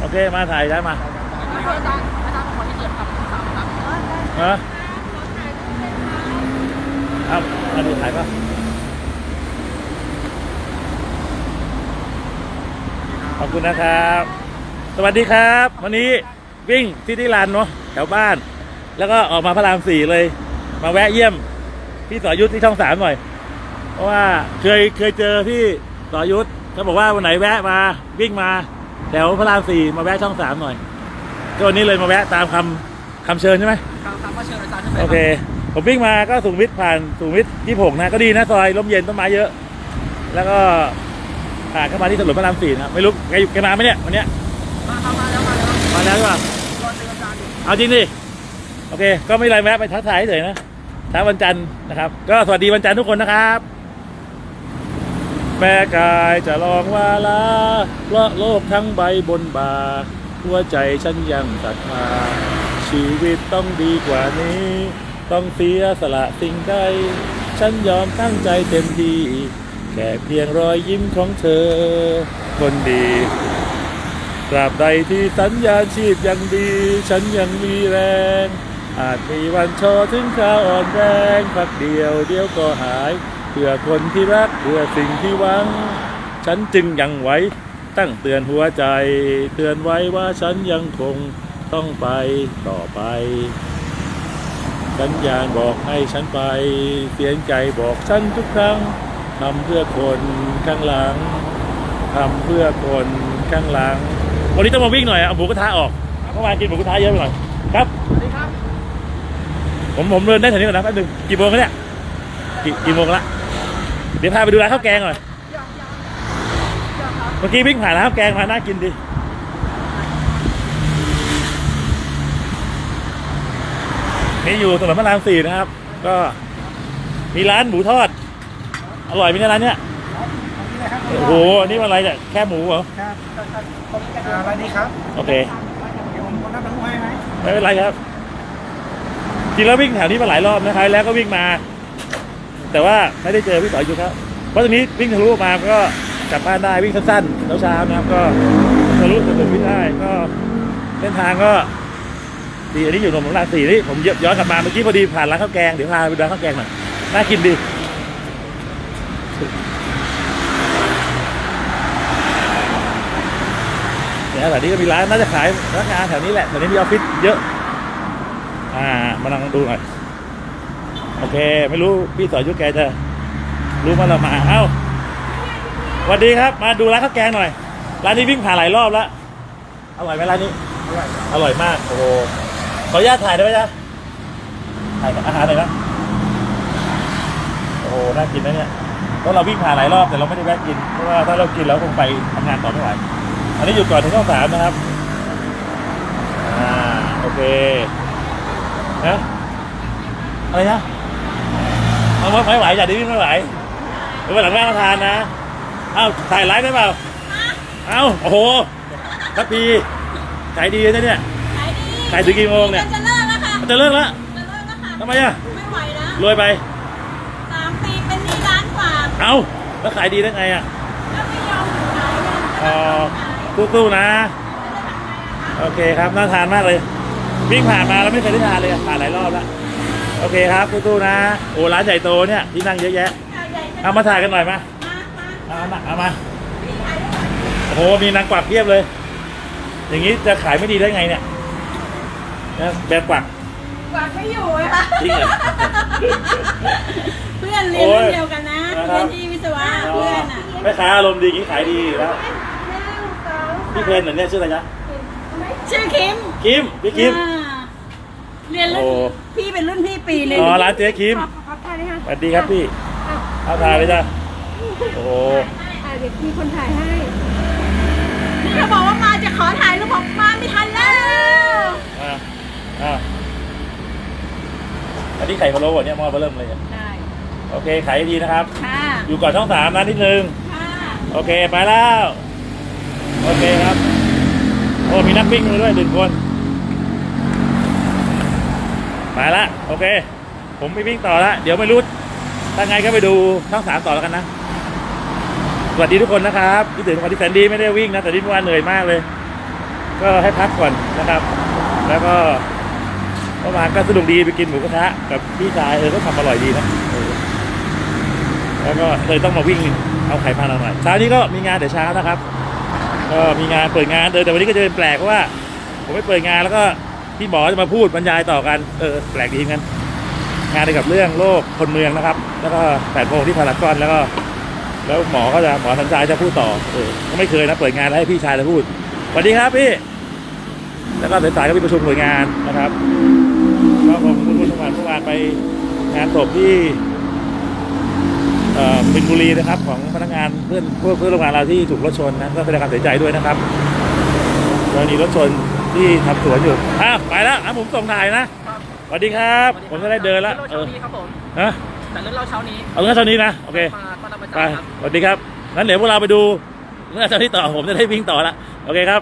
โอเค มาถ่ายได้มาอาจารย์อาจารย์ขอที่เกียรติครับสามครับฮะเอามาดูถ่ายป่ะขอบคุณนะครับ สวัสดีครับ วันนี้วิ่งที่ที่ลานเนาะแถวบ้าน แล้วก็ออกมาพระรามสี่เลย มาแวะเยี่ยม พี่สอยุทธที่ช่องสามหน่อย เพราะว่าเคยเคยเจอพี่สอยุทธเขาบอกว่าวันไหนแวะมาวิ่งมา แถวพระรามสี่มาแวะช่องสามหน่อยก็วันนี้เลยมาแวะตามคำคำเชิญใช่ไหมครับครับมาเชิญอาจารย์ขึ้นไปโอเค ผมวิ่งมาก็สูงวิทผ่านสูงวิทยี่หกนะ ก็ดีนะซอยลมเย็นต้นไม้เยอะ แล้วก็ผ่านเข้ามาที่ถนนพระรามสี่นะไม่รู้แกแกมาไหมเนี่ยวันเนี้ยมาครับมาแล้วมาแล้วมาแล้วหรือเปล่ารอเจออาจารย์อยู่เอาจริงดิโอเค ก็ไม่เป็นไรแวะไปทักทายเฉยๆนะเช้าวันจันทร์นะครับ ก็สวัสดีวันจันทร์ทุกคนนะครับ แม่กายจะลองว่าลาเพราะโลกทั้งใบบนบา หัวใจฉันยังศรัทธาชีวิตต้องดีกว่านี้ ต้องเสียสละสิ่งใดฉันยอมตั้งใจเต็มที่ แค่เพียงรอยยิ้มของเธอ คนดีตราบใดที่สัญญาชีพยังดี ฉันยังมีแรง อาจมีวันโชว์ถึงคราวอ่อนแรงพักเดียวเดียวก็หาย เพื่อคนที่รักเพื่อสิ่งที่หวัง ฉันจึงยังไหว้ตั้งเตือนหัวใจ เตือนไว้ว่าฉันยังคงต้องไปต่อไปสัญญาณบอกให้ฉันไป เสียงใจบอกฉันทุกครั้งทำเพื่อคนข้างหลังทำเพื่อคนข้างหลัง วันนี้ต้องมาวิ่งหน่อยอะเอาหมูกระทะออกเมื่อวานกินหมูกระทะเยอะไปหน่อยครับสวัสดีครับ ผมผมเดินได้แถวนี้ก่อนนะแป๊บนึงกี่โมงแล้วเนี่ยกี่กี่โมงละ เดี๋ยวพาไปดูร้านข้าวแกงหน่อยยังยังยังครับเมื่อกี้วิ่งผ่านร้านข้าวแกงมาน่ากินดีนี่อยู่ถนนพระรามสี่นะครับ ก็มีร้านหมูทอด อร่อยไหมเนี่ยร้านเนี้ยโอ้โหนี่มันอะไรเนี่ยแค่หมูเหรอครับอะไรดีครับ โอเคเดี๋ยวผมคนนับทั้งให้ไหมไม่เป็นไรครับจริงแล้ววิ่งแถวนี้มาหลายรอบนะครับแล้วก็วิ่งมา แต่ว่าไม่ได้เจอพี่ต่ออยู่ครับเพราะตอนนี้วิ่งทะลุมาก็กลับบ้านได้วิ่งสั้นๆเช้าๆนะครับ ก็ทะลุสุขุมวิทได้ก็เส้นทางก็ดีอันนี้อยู่ถนนพระราสี่นี่ผมย้อนกลับมาเมื่อกี้พอดีผ่านร้านข้าวแกงเดี๋ยวพาไปดูร้านข้าวแกงหน่อยน่ากินดีเนี่ยแถวนี้ก็มีร้านน่าจะขายพนักงานแถวนี้แหละแถวนี้มีออฟฟิศเยอะ อ่ามาลองดูหน่อย โอเค ไม่รู้พี่ต่อยุทธแกจะรู้ว่าเรามา เอ้าสวัสดีครับ มาดูร้านข้าวแกงหน่อย ร้านนี้วิ่งผ่านหลายรอบแล้ว อร่อยไหมร้านนี้ อร่อยอร่อยมาก โอ้โห ขออนุญาตถ่ายได้ไหมจ๊ะ ถ่ายอาหารหน่อยนะ โอ้โห น่ากินนะเนี่ยเพราะเราวิ่งผ่านหลายรอบแต่เราไม่ได้แวะกิน เพราะว่าถ้าเรากินเราคงไปทำงานต่อไม่ไหว อันนี้อยู่ก่อนถึงช่องสามนะครับ อ่า โอเค นะ อะไรนะ ไม่ไม่ไหวอย่าดิวิ่งไม่ไหวเดี๋ยววันหลังแม่มาทานนะเอ้าถ่ายไลฟ์ได้เปล่าเอ้าโอ้โหทัพพีขายดีนะเนี่ยขายดีขายถึงกี่โมงเนี่ยจะเลิกแล้วค่ะจะเลิกแล้วจะเลิกแล้วค่ะทำไมอะไม่ไหวนะรวยไปสามปีเป็นหนี้ล้านกว่าเอ้าแล้วขายดีได้ไงอะแล้วไม่ยอมขายเงินอ๋อสู้ๆนะ โอเคครับน่าทานมากเลยวิ่งผ่านมาแล้วไม่เคยได้ทานเลยอะผ่านหลายรอบแล้ว โอเคครับสู้ๆนะ โอ้ร้านใหญ่โตเนี่ยที่นั่งเยอะแยะ เอามาถ่ายกันหน่อยมามามาเอามาเอามาพี่ขายได้ไหมโอ้โหมีนางกวักเพียบเลย อย่างนี้จะขายไม่ดีได้ไงเนี่ยนะแบบกวักกวาดไม่อยู่เลยค่ะจริงเหรอเพื่อนเรียนรุ่นเดียวกันนะโอ้ยเรียนที่วิศวะเพื่อนอะแม่ค้าอารมณ์ดีอย่างนี้ขายดีอยู่แล้วพี่เพนเหมือนเนี่ยชื่ออะไรจ๊ะชื่อคิมคิมพี่คิมอ่า เรียนรุ่นโอ้ พี่เป็นรุ่นพี่ปีเลยอ๋อร้านเจ๊คิม ขอถ่ายนะคะสวัสดีครับพี่เอาถ่ายเลยจ้ะโอ้โหอ่าเดี๋ยวมีคนถ่ายให้นี่เขาบอกว่ามาจะขอถ่ายรูปบอกมาไม่ทันแล้ว อ่าอ่าอันนี้ไข่พะโล้เหรอเนี่ยหม้อเบอร์เริ่มเลยเนี่ยได้ โอเคขายดีนะครับ ค่ะ อยู่ก่อนช่องสามนะนิดนึง ค่ะ โอเค ไปแล้ว โอเคครับ โอ้มีนักวิ่งมาด้วยหนึ่งคน ไปละโอเค ผมไปวิ่งต่อละเดี๋ยวไม่รู้ถ้าไงก็ไปดูช่องสามต่อแล้วกันนะสวัสดีทุกคนนะครับคิดถึงวันที่แสนดีไม่ได้วิ่งนะแต่ที่เมื่อวานเหนื่อยมากเลย ก็ให้พักก่อนนะครับ แล้วก็เมื่อวานก็สนุกดีไปกินหมูกระทะกับพี่ชายเออก็ทำอร่อยดีนะแล้วก็เลยต้องมาวิ่งเอาไข่พาราหน่อยเช้านี้ก็มีงานแต่เช้านะครับ ก็มีงานเปิดงานเออแต่วันนี้ก็จะเป็นแปลกเพราะว่า ผมไปเปิดงานแล้วก็ พี่หมอจะมาพูดบรรยายต่อกัน เออแปลกดีเหมือนกัน งานเกี่ยวกับเรื่องโรคคนเมืองนะครับ แล้วก็แปดโมงที่พารากอนแล้วก็ แล้วหมอก็จะหมอสัญชายจะพูดต่อ เออก็ไม่เคยนะเปิดงานแล้วให้พี่ชายจะพูดสวัสดีครับพี่ แล้วก็สายๆก็มีประชุมหน่วยงานนะครับก็ผมคุณผู้ชมเมื่อวานไปงานศพที่เอ่อบินบุรีนะครับ ของพนักงานเพื่อนเพื่อนเพื่อนร่วมงานเราที่ถูกรถชนนะก็แสดงความเสียใจด้วยนะครับกรณีรถชน ที่ทำสวนอยู่อะไปแล้วอะผมส่งถ่ายนะสวัสดีครับ ผมจะได้เดินแล้วเอเอออนี้ครับผมฮะแต่เรื่องเราเช้านี้เอาเรื่องเท่านี้นะโอเคมาต้อนรับอาไปจารย์ครับ สวัสดีครับงั้นเดี๋ยวพวกเราไปดูเรื่องเจ้าที่ต่อผมจะได้วิ่งต่อละโอเคครับ